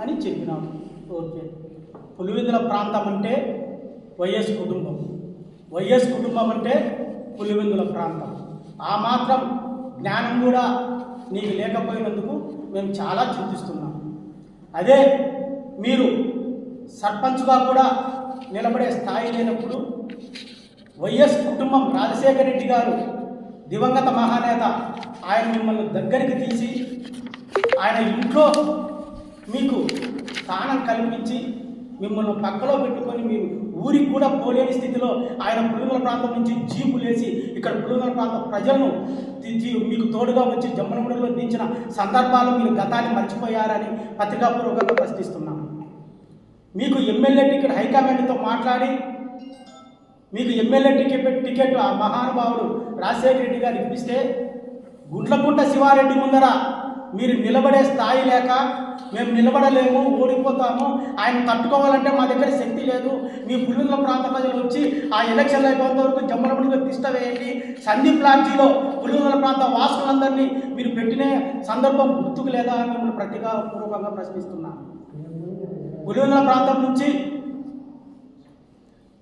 అని చెప్పినాడు ఓకే. పులివెందుల ప్రాంతం అంటే వైఎస్ కుటుంబం. వైఎస్ కుటుంబం అంటే పులివెందుల ప్రాంతం. ఆ మాత్రం జ్ఞానం కూడా నీకు లేకపోయినందుకు మేము చాలా చింతిస్తున్నాం. అదే మీరు సర్పంచ్గా కూడా నిలబడే స్థాయి లేనప్పుడు వైఎస్ కుటుంబం రాజశేఖర రెడ్డి గారు దివంగత మహానేత ఆయన మిమ్మల్ని దగ్గరికి తీసి ఆయన ఇంట్లో మీకు స్థానం కల్పించి మిమ్మల్ని పక్కలో పెట్టుకొని మీరు ఊరికి కూడా పోలేని స్థితిలో ఆయన పులుగుల ప్రాంతం నుంచి జీపు లేచి ఇక్కడ పులుగుల ప్రాంత ప్రజలను దించి మీకు తోడుగా వచ్చి జమ్మలమూడిలో దించిన సందర్భాలు మీరు గతాన్ని మర్చిపోయారని పత్రికాపూర్వకంగా ప్రశ్నిస్తున్నాను. మీకు ఎమ్మెల్యే టికెట్ హైకమాండ్తో మాట్లాడి మీకు ఎమ్మెల్యే టికెట్ టికెట్ ఆ మహానుభావుడు రాజశేఖర రెడ్డి గారు ఇప్పిస్తే గుండ్లకుంట శివారెడ్డి ముందర మీరు నిలబడే స్థాయి లేక మేము నిలబడలేము ఓడిపోతాము. ఆయన తట్టుకోవాలంటే మా దగ్గర శక్తి లేదు. మీ పులివెందుల ప్రాంత ప్రజలు వచ్చి ఆ ఎలక్షన్లు అయిపోయేంత వరకు జమ్మలమూడిలో తిష్ట వేయండి. సందీప్ లాడ్జీలో పులివెందుల ప్రాంత వాసులందరినీ మీరు పెట్టిన సందర్భం గుర్తుకు లేదా అని ప్రతిగా పూర్వకంగా ప్రశ్నిస్తున్నాను. పులివెందుల ప్రాంతం నుంచి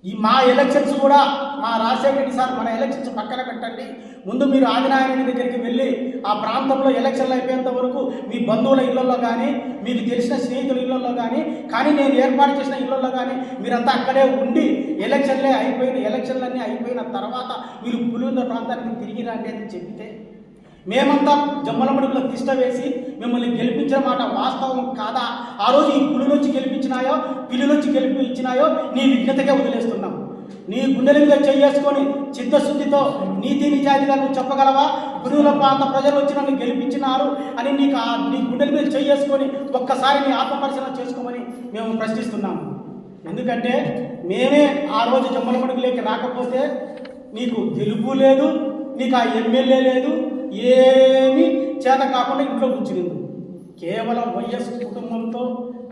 ఈ మా ఎలక్షన్స్ కూడా మా రాజశేఖర రెడ్డి సార్ మన ఎలక్షన్స్ పక్కన పెట్టండి. ముందు మీరు ఆదినారాయణ దగ్గరికి వెళ్ళి ఆ ప్రాంతంలో ఎలక్షన్లు అయిపోయేంత వరకు మీ బంధువుల ఇళ్ళలో కానీ మీకు తెలిసిన స్నేహితుల ఇళ్ళలో కానీ కానీ నేను ఏర్పాటు చేసిన ఇళ్ళలో కానీ మీరంతా అక్కడే ఉండి ఎలక్షన్లే అయిపోయిన ఎలక్షన్లన్నీ అయిపోయిన తర్వాత మీరు పులివెందుల ప్రాంతానికి తిరిగి రండి అని చెబితే మేమంతా జమ్మలమడుగులో తిష్ట వేసి మిమ్మల్ని గెలిపించిన మాట వాస్తవం కాదా? ఆ రోజు ఈ పులులొచ్చి గెలిపించినాయో పిల్లులొచ్చి గెలిపించినాయో నీ విజ్ఞతగా వదిలేస్తున్నాం. నీ గుండెల మీద చేసుకొని చిత్తశుద్ధితో నీతి నిజాయితీగా నువ్వు చెప్పగలవా? గురువుల ప్రాంత ప్రజలు వచ్చి నన్ను గెలిపించినారు అని నీకు ఆ నీ గుండెల మీద చేసుకొని ఒక్కసారి నీ ఆత్మపరిశీలన చేసుకోమని మేము ప్రశ్నిస్తున్నాము ఎందుకంటే మేమే ఆ రోజు జమ్మలమడుగులోకి రాకపోతే నీకు గెలుపు లేదు నీకు ఆ ఎమ్మెల్యే లేదు ఏమీ చేత కాకుండా ఇంట్లో కూర్చునింది. కేవలం వైఎస్ కుటుంబంతో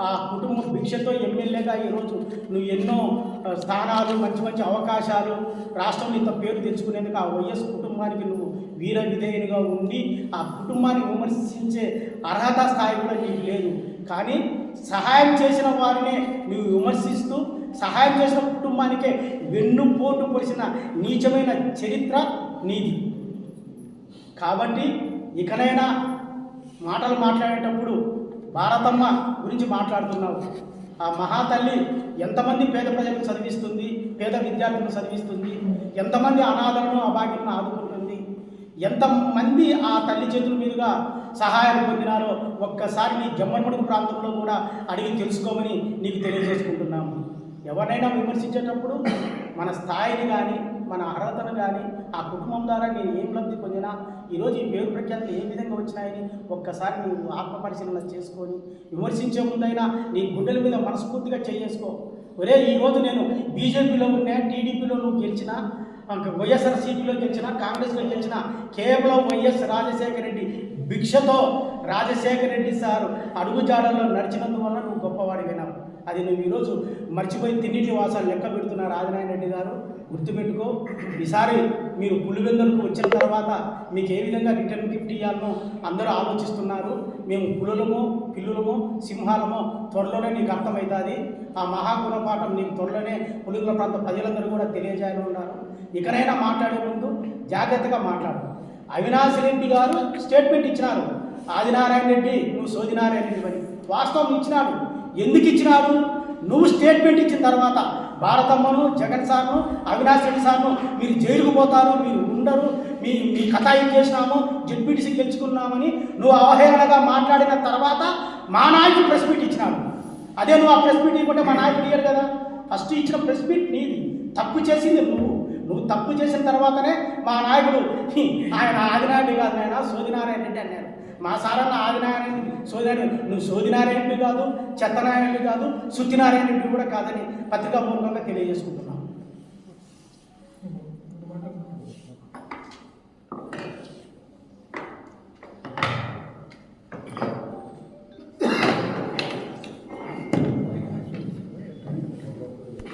ఆ కుటుంబ భిక్షతో ఎమ్మెల్యేగా ఈరోజు నువ్వు ఎన్నో స్థానాలు మంచి మంచి అవకాశాలు రాష్ట్రంలో ఇంత పేరు తెచ్చుకునేందుకు ఆ వైఎస్ కుటుంబానికి నువ్వు వీర విధేయునిగా ఉండి ఆ కుటుంబాన్ని విమర్శించే అర్హత స్థాయి కూడా నీకు లేదు. కానీ సహాయం చేసిన వారినే నువ్వు విమర్శిస్తూ సహాయం చేసిన కుటుంబానికే వెన్నుపోటు పొడిచిన నీచమైన చరిత్ర నీది. కాబట్టి ఇకనైనా మాటలు మాట్లాడేటప్పుడు భారతమ్మ గురించి మాట్లాడుతున్నావు. ఆ మహాతల్లి ఎంతమంది పేద ప్రజలకు చదివిస్తుంది పేద విద్యార్థులను చదివిస్తుంది ఎంతమంది అనాథలను అభాగ్యులను ఆదుకుంటుంది ఎంతమంది ఆ తల్లి చేతుల మీదుగా సహాయం పొందినారో ఒక్కసారి నీ జమ్మడుగు ప్రాంతంలో కూడా అడిగి తెలుసుకోమని నీకు తెలియజేసుకుంటున్నాము. ఎవరినైనా విమర్శించేటప్పుడు మన స్థాయిని కానీ మన అర్హతను కానీ ఆ కుటుంబం ద్వారా నేను ఏం లబ్ధి పొందినా ఈరోజు ఈ పేరు ప్రఖ్యాతులు ఏ విధంగా వచ్చినాయని ఒక్కసారి నువ్వు ఆత్మపరిశీలన చేసుకొని విమర్శించే ముందైనా నీ గుండెల మీద మనస్ఫూర్తిగా చేసుకో ఒరే ఈరోజు నేను బీజేపీలో ఉన్నా టీడీపీలో నువ్వు గెలిచినా వైఎస్ఆర్సీపీలో గెలిచినా కాంగ్రెస్లో గెలిచిన కేవలం వైఎస్ రాజశేఖర రెడ్డి భిక్షతో రాజశేఖర రెడ్డి సారు అడుగుజాడల్లో నడిచినందువల్ల నువ్వు గొప్పవాడి వినావు అది నువ్వు ఈరోజు మర్చిపోయి తిన్నిటి వాసాలు లెక్క పెడుతున్నారు ఆదినారాయణ రెడ్డి గారు గుర్తుపెట్టుకో. ఈసారి మీరు పులివెందులకు వచ్చిన తర్వాత మీకు ఏ విధంగా రిటర్న్ గిఫ్ట్ ఇవ్వాలనో అందరూ ఆలోచిస్తున్నారు. మేము పులులమో పిల్లులము సింహాలము త్వరలోనే నీకు అర్థమవుతుంది. ఆ మహాగుణపాఠం నీకు త్వరలోనే పులుగుల ప్రాంత ప్రజలందరూ కూడా తెలియజేయాలని ఉన్నారు ఇకనైనా మాట్లాడే ముందు జాగ్రత్తగా మాట్లాడు. అవినాష్ రెడ్డి గారు స్టేట్మెంట్ ఇచ్చినారు. ఆదినారాయణ రెడ్డి నువ్వు సోదినారాయణ రెడ్డి అని వాస్తవం ఇచ్చినాడు. ఎందుకు ఇచ్చినాడు? నువ్వు స్టేట్మెంట్ ఇచ్చిన తర్వాత భారతమ్మను జగన్ సార్ను అవినాష్ రెడ్డి సార్ను మీరు జైలుకు పోతారు మీరు ఉండరు మీ మీ కథ ఏం చేసినాము జడ్పీటీసీ గెలుచుకున్నామని నువ్వు అవహేళనగా మాట్లాడిన తర్వాత మా నాయకుడు ప్రెస్ మీట్ ఇచ్చినాడు. అదే నువ్వు ఆ ప్రెస్ మీట్ ఇవ్వకుంటే మా నాయకుడు ఇయ్యరు కదా. ఫస్ట్ ఇచ్చిన ప్రెస్ మీట్ నీది. తప్పు చేసింది నువ్వు. నువ్వు తప్పు చేసిన తర్వాతనే మా నాయకుడు ఆయన ఆదినాయుడు కాదు ఆయన సోదినారాయణ రెడ్డి అన్నాడు మా సారన్న ఆదినారాయణ సోదినారాయణ నువ్వు సోదినారాయణుడు కాదు చెత్తనారాయణుడు కాదు శుద్ధినారాయణుడు కూడా కాదని పత్రికాపూర్వకంగా తెలియజేసుకుంటున్నాను